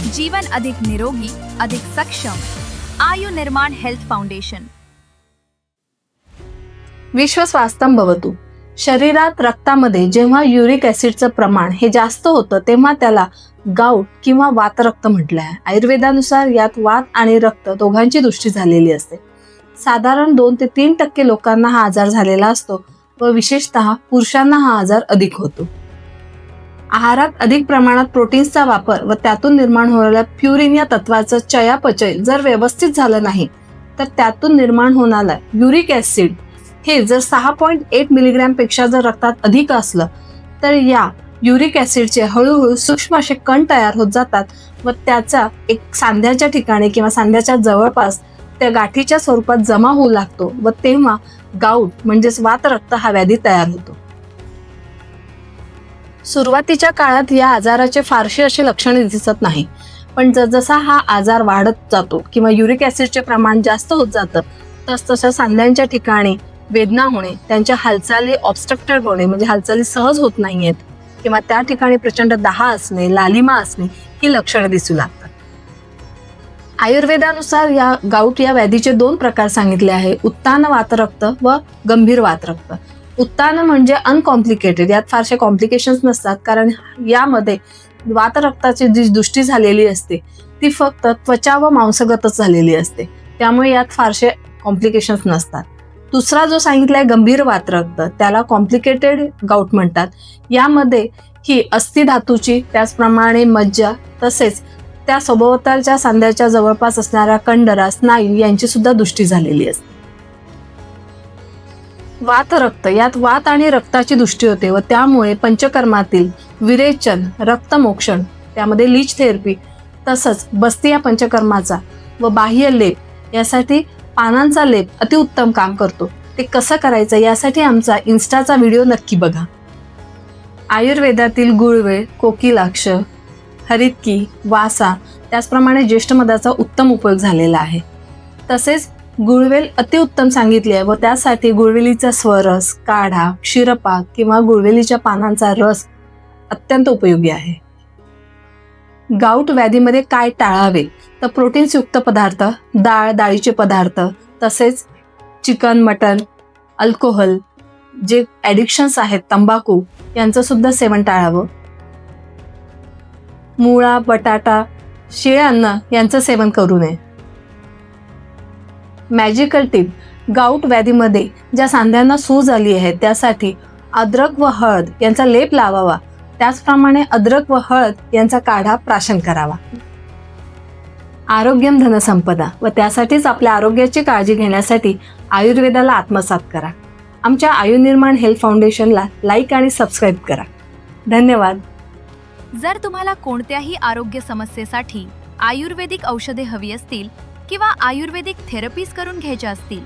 जीवन अधिक निरोगी अधिक सक्षम. आयु निर्माण हेल्थ फाउंडेशन. विश्व स्वास्थ्यम भवतु. शरीरात रक्तामध्ये जेव्हा युरिक ॲसिडचं प्रमाण हे जास्त होतं तेव्हा त्याला गाऊट किंवा वातरक्त म्हटलं आहे आयुर्वेदानुसार यात वात आणि रक्त दोघांची दृष्टी झालेली असते. साधारण दोन ते तीन टक्के लोकांना हा आजार झालेला असतो व विशेषतः पुरुषांना हा आजार अधिक होतो. आहारात अधिक प्रमाणात प्रोटीन्सचा वापर व त्यातून निर्माण होणाऱ्या प्युरिन या तत्वाचं चयापचय जर व्यवस्थित झालं नाही तर त्यातून निर्माण होणारा युरिक ॲसिड हे जर सहा पॉईंट एट मिलीग्रॅमपेक्षा जर रक्तात अधिक असलं तर या युरिक ॲसिडचे हळूहळू सूक्ष्म असे कण तयार होत जातात व त्याचा एक सांध्याच्या ठिकाणी किंवा सांध्याच्या जवळपास त्या गाठीच्या स्वरूपात जमा होऊ लागतो व तेव्हा गाऊट म्हणजेच वातरक्त हा व्याधी तयार होतो. सुरुवातीच्या काळात या आजाराचे फारसे असे लक्षणे दिसत नाही. पण जसजसा हा आजार वाढत जातो किंवा युरिक ॲसिडचे प्रमाण जास्त होत जातं तसतशा सांध्यांच्या ठिकाणी वेदना होणे त्यांच्या हालचाली ऑबस्ट्रक्टेड होणे म्हणजे हालचाली सहज होत नाही आहेत किंवा त्या ठिकाणी प्रचंड दहा असणे लालिमा असणे ही लक्षणे दिसू लागतात. आयुर्वेदानुसार या गाऊट या व्याधीचे दोन प्रकार सांगितले आहे उत्तान वातरक्त व गंभीर वातरक्त उत्तान म्हणजे अनकॉम्प्लिकेटेड यात फारसे कॉम्प्लिकेशन्स नसतात कारण यामध्ये वातरक्ताची जी दृष्टी झालेली असते ती फक्त त्वचा व मांसगतच झालेली असते. त्यामुळे यात फारसे कॉम्प्लिकेशन्स नसतात. दुसरा जो सांगितलाय गंभीर वातरक्त त्याला कॉम्प्लिकेटेड गाऊट म्हणतात. यामध्ये ही अस्थि धातूची त्याचप्रमाणे मज्जा तसेच त्या सभोवतालच्या सांध्याच्या जवळपास असणाऱ्या कंडरा स्नायू यांची सुद्धा दृष्टी झालेली असते. वात रक्त यात वात आणि रक्ताची दृष्टी होते व त्यामुळे पंचकर्मातील विरेचन रक्तमोक्षण त्यामध्ये लीच थेरपी तसंच बस्ती या पंचकर्माचा व बाह्य लेप यासाठी पानांचा लेप अतिउत्तम काम करतो. ते कसं करायचं यासाठी आमचा इन्स्टाचा व्हिडिओ नक्की बघा. आयुर्वेदातील गुळवेळ कोकिलाक्ष हरितकी वासा त्याचप्रमाणे ज्येष्ठ मधाचा उत्तम उपयोग झालेला आहे. तसेच गुळवेल अतिउत्तम सांगितली आहे व त्यासाठी गुळवेलीचा स्वरस काढा क्षीरपाक किंवा गुळवेलीच्या पानांचा रस अत्यंत उपयोगी आहे. गाऊट व्याधीमध्ये काय टाळावे? तर प्रोटीन्सयुक्त पदार्थ डाळ डाळीचे पदार्थ तसेच चिकन मटन अल्कोहोल जे ॲडिक्शन्स आहेत तंबाखू यांचं सुद्धा सेवन टाळावं. मुळा बटाटा शिळे अन्न यांचं सेवन करू नये. मॅजिकल टिप गाऊट व्याधीमध्ये ज्या सांध्यांना सूज आली आहे त्यासाठी अद्रक व हळद यांचा लेप लावावा. त्याचप्रमाणे अद्रक व हळद यांचा काढा प्राशन करावा. आरोग्यम धनसंपदा व त्यासाठीच आपल्या आरोग्याची काळजी घेण्यासाठी आयुर्वेदाला आत्मसात करा. आमच्या आयुर्निर्माण हेल्थ फाउंडेशनला लाईक आणि सबस्क्राईब करा. धन्यवाद. जर तुम्हाला कोणत्याही आरोग्य समस्येसाठी आयुर्वेदिक औषधे हवी असतील किंवा आयुर्वेदिक थेरपीज करून घ्यायच्या असतील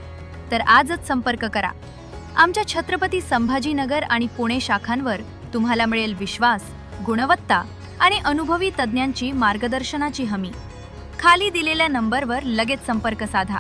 तर आजच संपर्क करा. आमच्या छत्रपती संभाजीनगर आणि पुणे शाखांवर तुम्हाला मिळेल विश्वास गुणवत्ता आणि अनुभवी तज्ज्ञांची मार्गदर्शनाची हमी. खाली दिलेल्या नंबरवर लगेच संपर्क साधा.